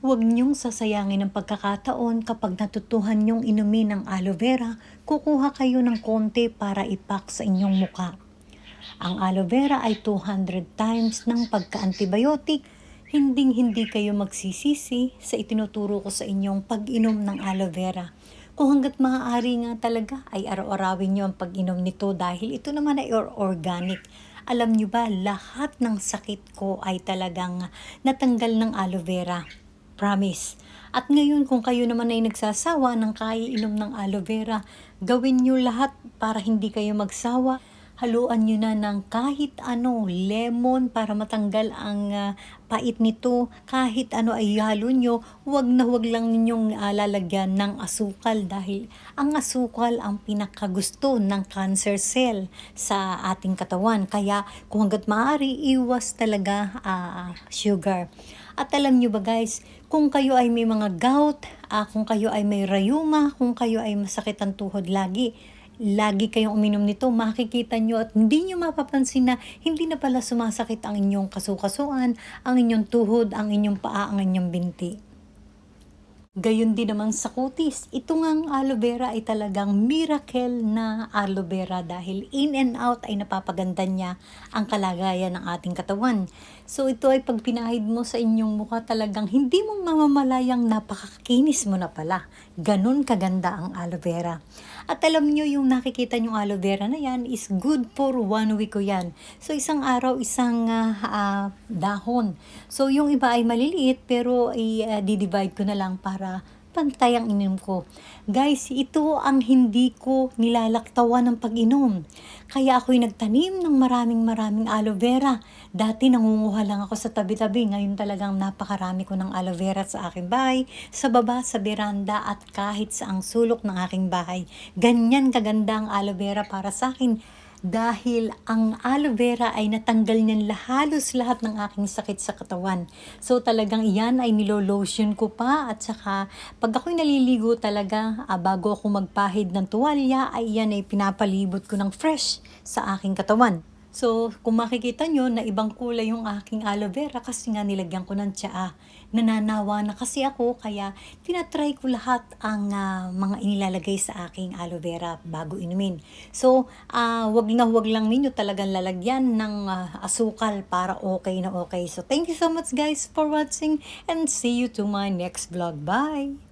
Huwag niyong sasayangin ang pagkakataon kapag natutuhan niyong inumin ng aloe vera, kukuha kayo ng konti para ipak sa inyong muka. Ang aloe vera ay 200 times ng pagka-antibiotic. Hinding hindi kayo magsisisi sa itinuturo ko sa inyong pag-inom ng aloe vera. Kung hanggat maaari nga talaga ay araw-arawin nyo ang pag-inom nito dahil ito naman ay or- organic. Alam nyo ba, lahat ng sakit ko ay talagang natanggal ng aloe vera. Promise. At ngayon kung kayo naman ay nagsasawa ng kaiinom ng aloe vera, gawin nyo lahat para hindi kayo magsawa. Haluan nyo na ng kahit ano, lemon para matanggal ang ah, pait nito. Kahit ano ay halo nyo, huwag na huwag lang ninyong ah, lalagyan ng asukal dahil ang asukal ang pinakagusto ng cancer cell sa ating katawan. Kaya kung hanggat maaari, iwas talaga ah, sugar. At alam nyo ba guys, kung kayo ay may mga gout, ah, kung kayo ay may rayuma, kung kayo ay masakit ang tuhod lagi, lagi kayong uminom nito, makikita nyo at hindi nyo mapapansin na hindi na pala sumasakit ang inyong kasukasuan, ang inyong tuhod, ang inyong paa, ang inyong binti. Gayon din naman sa kutis. Ito ngang aloe vera ay talagang miracle na aloe vera dahil in and out ay napapaganda niya ang kalagayan ng ating katawan. So ito ay pag pinahid mo sa inyong mukha talagang hindi mo mamamalayang napakakinis mo na pala. Ganon kaganda ang aloe vera. At alam nyo yung nakikita nyong aloe vera na yan is good for one week ko yan. So isang araw, isang ah, ah, dahon. So yung iba ay maliliit pero i-divide ko na lang para pantay ang ininom ko. Guys, ito ang hindi ko nilalaktawan ng pag-inom. Kaya ako'y nagtanim ng maraming maraming aloe vera. Dati nangunguha lang ako sa tabi-tabi. Ngayon talagang napakarami ko ng aloe vera sa aking bahay, sa baba, sa beranda at kahit sa ang sulok ng aking bahay. Ganyan kaganda ang aloe vera para sa akin dahil ang aloe vera ay natanggal niyan halos lahat ng aking sakit sa katawan. So talagang iyan ay nilolotion ko pa at saka pag ako'y naliligo talaga ah, bago ako magpahid ng tuwalya ay iyan ay pinapalibot ko ng fresh sa aking katawan. So, kung makikita nyo na ibang kulay yung aking aloe vera kasi nga nilagyan ko ng tsaa. Nananawa na kasi ako kaya tinatry ko lahat ang ah, mga inilalagay sa aking aloe vera bago inumin. So, ah, wag na wag lang ninyo talagang lalagyan ng ah, asukal para okay na okay. So, thank you so much guys for watching and see you to my next vlog. Bye!